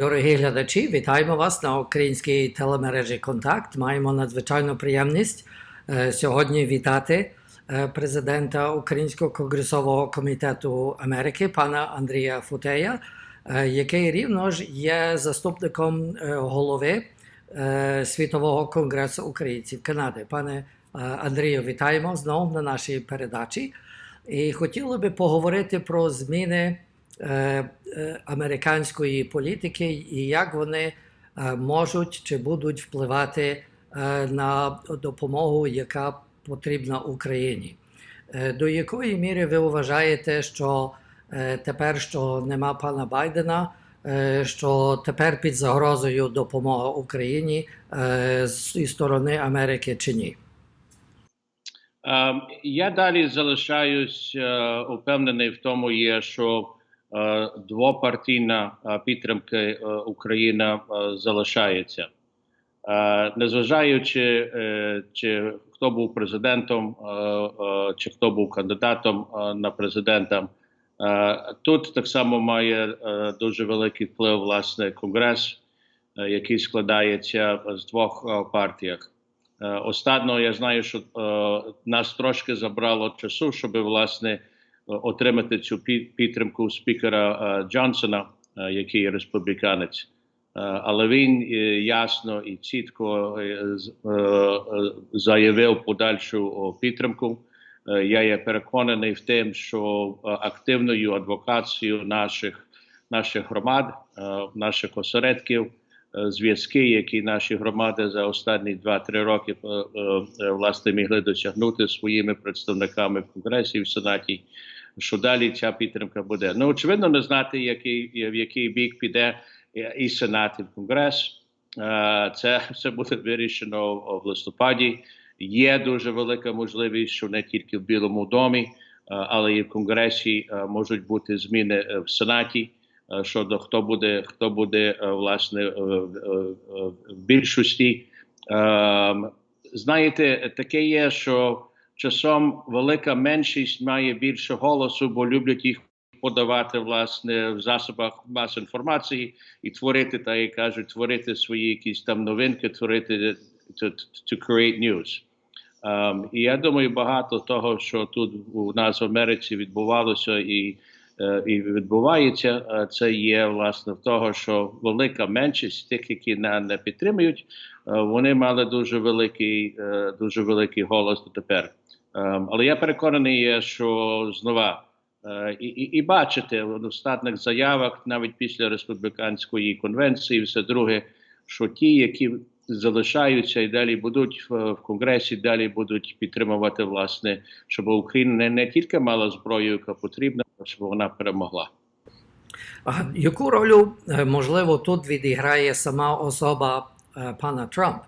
Дорогі глядачі, вітаємо вас на українській телемережі Контакт. Маємо надзвичайну приємність е, сьогодні вітати е, президента Українського конгресового комітету Америки, пана Андрія Футея, е, який рівно ж є заступником голови Світового конгресу українців Канади. Пане Андрію, вітаємо знову на нашій передачі. І хотіли би поговорити про зміни американської політики і як вони е, можуть чи будуть впливати е, на допомогу, яка потрібна Україні. Е, До якої міри ви вважаєте, що е, тепер, що нема пана Байдена, е, що тепер під загрозою допомога Україні е, зі сторони Америки чи ні? Е, Я далі залишаюсь е, упевнений в тому, є, що е, двопартійна е, підтримка е, України е, залишається. Е, Незважаючи, е, чи хто був президентом, е, е, чи хто був кандидатом е, на президента, е, тут так само має е, дуже великий вплив власне конгрес, е, який складається з двох е, партіях. Е, я знаю, що е, нас трошки забрало часу, щоб власне е, отримати цю підтримку спікера е, Джонсона, е, який республіканець. Е, але він е, ясно і чітко е, е, е, заявив подальшу підтримку. Е, Я є переконаний в тим, що е, активною адвокацією наших наших громад, е, наших осередків, е, зв'язки, які наші громади за останні 2-3 роки е, е, е, власне могли досягнути своїми представниками в конгресі і в сенаті. Що далі ця підтримка буде? Ну очевидно, не знати, який в який бік піде і сенат, і конгрес. Е, Це все буде вирішено в листопаді. Є дуже велика можливість, що не тільки в Білому домі, е, але і в конгресі е, можуть бути зміни в сенаті щодо хто буде, хто буде власне в- більшості. Ем, Знаєте, таке є, що часом велика меншість має більше голосу, бо люблять їх подавати власне в засобах масової інформації і творити, так як кажуть, творити свої якісь там новинки, творити to, to create news. Ем, і я думаю, багато того, що тут у нас в Америці відбувалося і, е, і відбувається, е, це є власне в того, що велика меншість тих, які на не підтримують, е, вони мали дуже великий, дуже великий голос дотепер. Ем, але я переконаний, що знова. Е, І, і, і бачите в достатних заявах, навіть після республіканської конвенції, все друге, що ті, які залишаються і далі будуть в, в конгресі, далі будуть підтримувати власне, щоб Україна не, не тільки мала зброю, яка потрібна, а щоб вона перемогла. А Яку роль, е, можливо, тут відіграє сама особа е, пана Трамп?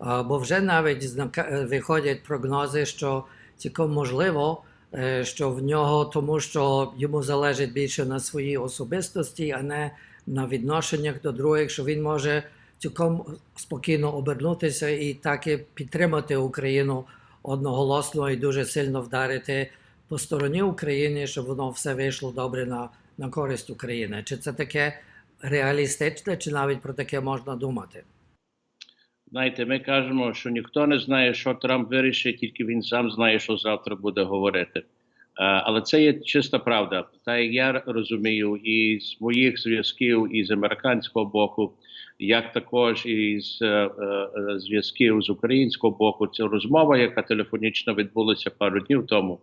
Е, Бо вже навіть е, виходять прогнози, що цілком можливо, е, що в нього, тому що йому залежить більше на своїй особистості, а не на відношеннях до других, що він може цілком спокійно обернутися і так і підтримати Україну одноголосно і дуже сильно вдарити по стороні України, щоб воно все вийшло добре на, на користь України. Чи це таке реалістичне, чи навіть про таке можна думати? Знаєте, ми кажемо, що ніхто не знає, що Трамп вирішить, тільки він сам знає, що завтра буде говорити. Е, Але це є чиста правда. Та я розумію, і з моїх зв'язків, і з американського боку, як також і з е, е, зв'язків з українського боку, це розмова, яка телефонічно відбулася пару днів тому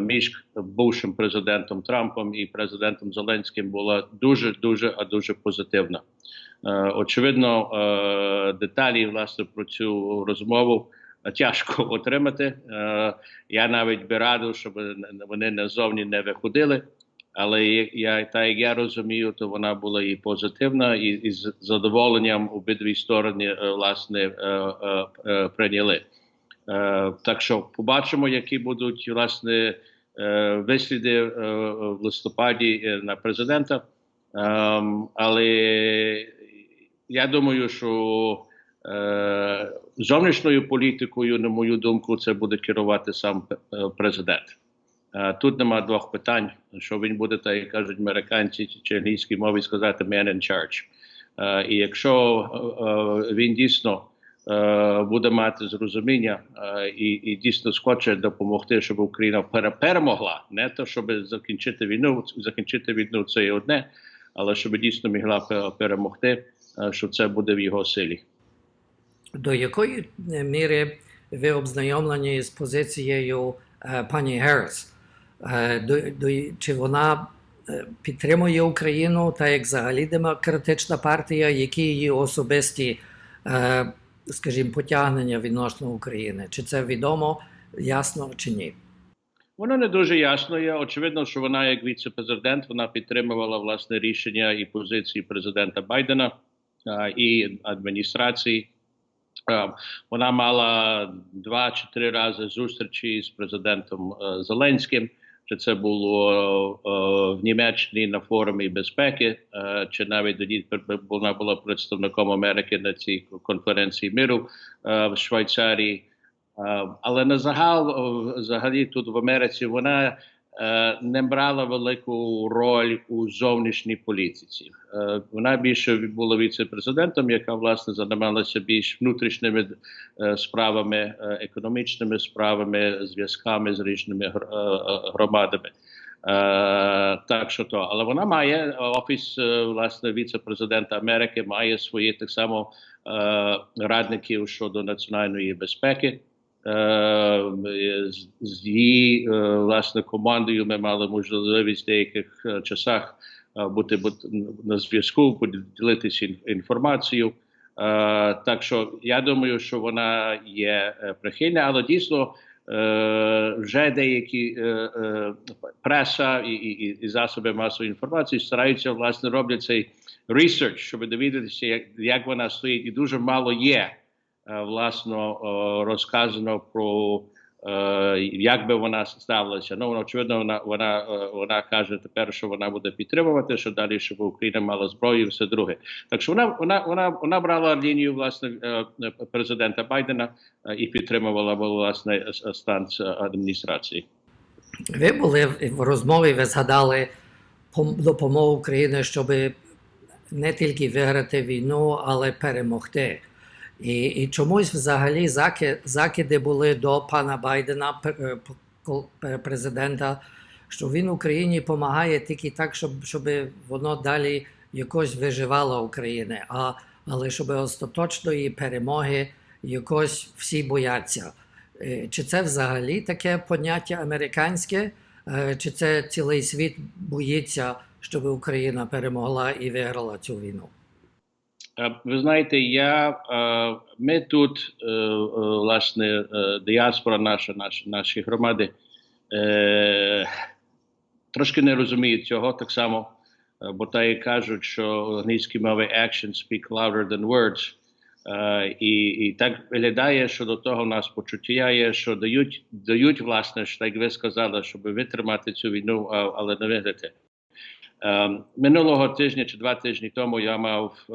між бувшим президентом Трампом і президентом Зеленським, була дуже дуже а дуже позитивна. Е, Очевидно, е, деталі власне про цю розмову тяжко отримати. Е, Я навіть би радив, щоб вони назовні не виходили. Але я- так як я розумію, то вона була і позитивна, і, і з задоволенням обидві сторони е, власне е, е, е, прийняли. Е, Так що побачимо, які будуть власне е, висліди е, в листопаді на президента. Ем, але я думаю, що зовнішньою політикою, на мою думку, це буде керувати сам президент. Тут нема двох питань, що він буде, так як кажуть американці чи англійській мові сказати man in charge. І якщо він дійсно буде мати зрозуміння е, і, і дійсно схоче допомогти, щоб Україна перемогла, не то щоб закінчити війну, закінчити війну це є одне, але щоб дійсно могла перемогти, е, що це буде в його силі. До якої е, міри ви обзнайомлені з позицією е, пані? Е, до, до, чи вона е, підтримує Україну та як взагалі демократична партія, які її особисті, е, скажімо, потягнення відносно України? Чи це відомо, ясно чи ні? Воно не дуже ясно є. Очевидно, що вона, як віце-президент, вона підтримувала власне рішення і позиції президента Байдена а, і адміністрації. А, Вона мала два чи три рази зустрічі з президентом е, Зеленським. Чи це було е, в Німеччині на форумі безпеки, е, чи навіть тоді вона була представником Америки на цій конференції миру е, в Швейцарії. Але на загал, взагалі, тут в Америці вона не брала велику роль у зовнішній політиці. Е, Вона більше була віце-президентом, яка власне займалася більш внутрішніми е, справами, е, економічними справами, зв'язками з різними гр- е, е, громадами. Е, так що то, але вона має офіс е, власне віце-президента Америки, має свої так само е, радників щодо національної безпеки. Е, з, її е, власне командою ми мали можливість в деяких е, часах бути, на зв'язку, поділитися ін- інформацією. Так що я думаю, що вона є прихильна, але дійсно вже деякі преса і, засоби масової інформації стараються власне роблять цей research, щоб довідатися, як, вона стоїть, і дуже мало є власно е, розказано про е, як би вона ставилася. Ну, очевидно, вона вона, е, вона каже тепер, що вона буде підтримувати, що далі, щоб Україна мала зброю, і все друге. Так що вона вона вона вона брала лінію власне президента Байдена і підтримувала власне стан адміністрації. Ви були в розмові, ви згадали допомогу України, щоб не тільки виграти війну, але перемогти. І, і чомусь взагалі заки, закиди були до пана Байдена, е, президента, що він Україні допомагає тільки так, щоб, щоб воно далі якось виживало України, а, але щоб остаточної перемоги якось всі бояться. Е, Чи це взагалі таке поняття американське, Е, чи це цілий світ боїться, щоб Україна перемогла і виграла цю війну? Ви знаєте, я ми тут, е, е, власне, е, діаспора наша, наші, наші громади трошки не розуміють цього так само, бо та і кажуть, що англійські мови action speak louder than words. І, і так виглядає, що до того в нас почуття є, що дають, дають власне, що, як ви сказали, щоб витримати цю війну, але не виграти. Е, Минулого тижня чи два тижні тому я мав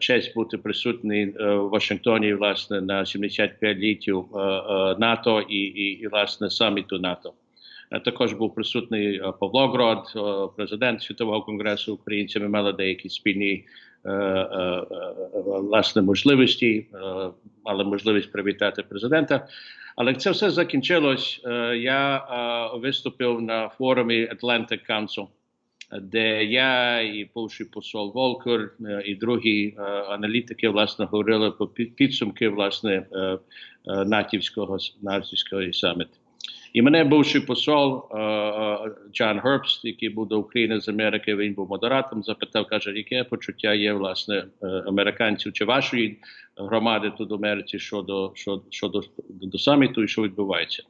честь бути присутній е, в Вашингтоні власне на 75-літтю е, е, НАТО і, і, і власне саміту НАТО. Також був присутній Павло Грод, президент Світового конгресу українців. Ми мали деякі спільні власне можливості, мали можливість привітати президента. Але це все закінчилось, я виступив на форумі Atlantic Council де я і бувший посол Волкер е, і другі е, аналітики власне говорили про підсумки власне е, натівського натівського саміту. І мене бувший посол Джон Гербст, який був до України з Америки, він був модератором, запитав, каже, яке почуття є власне американців чи вашої громади тут в Америці щодо, щодо, щодо до, до саміту і що відбувається.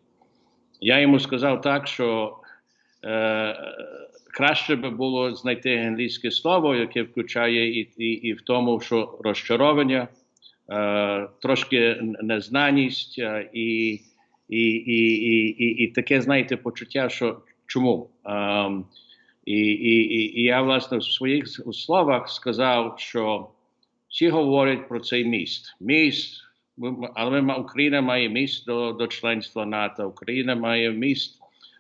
Я йому сказав так, що краще би було знайти англійське слово, яке включає і, і, і в тому, що розчарування, е, трошки незнаність е, і, і, і, і, і, таке, знаєте, почуття, що чому. Ем, і, і, і, я, власне, в своїх словах сказав, що всі говорять про цей міст. Міст, але Україна має міст до, до членства НАТО, Україна має міст,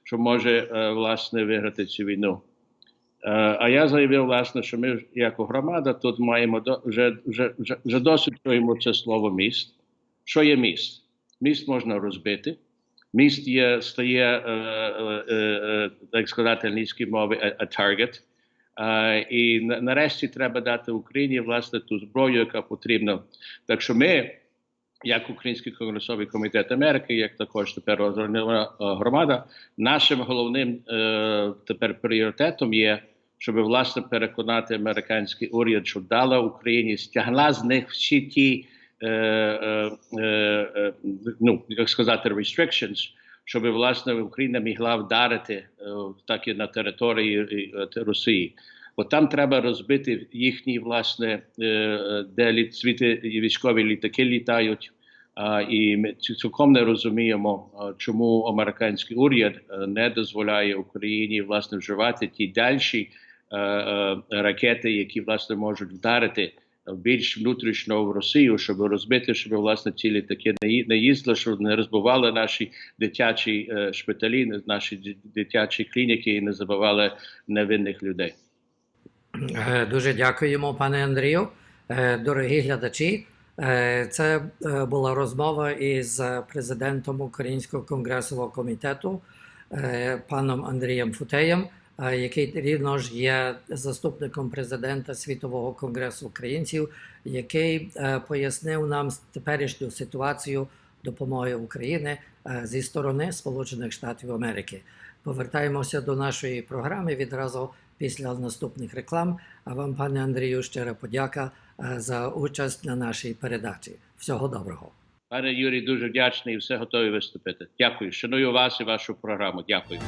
що може е, власне виграти цю війну. Е, А я заявив, власне, що ми як громада тут маємо вже, вже, вже, досить чуємо це слово міст. Що є міст? Міст можна розбити. Міст є, стає, е, так сказати, англійській мові, a, target. І нарешті треба дати Україні власне ту зброю, яка потрібна. Так що ми, як Український конгресовий комітет Америки, як також тепер організована е, громада, нашим головним е, тепер пріоритетом є, щоб власне переконати американський уряд, що дала Україні, стягла з них всі ті, е, е, е, е, ну як сказати, restrictions, щоб власне Україна могла вдарити е, так і на території е, Росії. Бо там треба розбити їхні власне, е, е, де світи військові літаки літають. І ми цілком не розуміємо, чому американський уряд е, не дозволяє Україні власне вживати ті дальші ракети, які власне можуть вдарити більш внутрішньо в Росію, щоб розбити, щоб власне ці літаки не їздили, щоб не розбивали наші дитячі шпиталі, наші дитячі клініки і не забивали невинних людей. Е, Дуже дякуємо, пане Андрію. Е, Дорогі глядачі, е, це була розмова із президентом Українського конгресового комітету паном Андрієм Футеєм, який рівно ж є заступником президента Світового конгресу українців, який пояснив нам теперішню ситуацію допомоги України зі сторони Сполучених Штатів Америки. Повертаємося до нашої програми відразу після наступних реклам. А вам, пане Андрію, щира подяка е, за участь на нашій передачі. Всього доброго. Пане Юрій, дуже вдячний і все готові виступити. Дякую. Шаную вас і вашу програму. Дякую.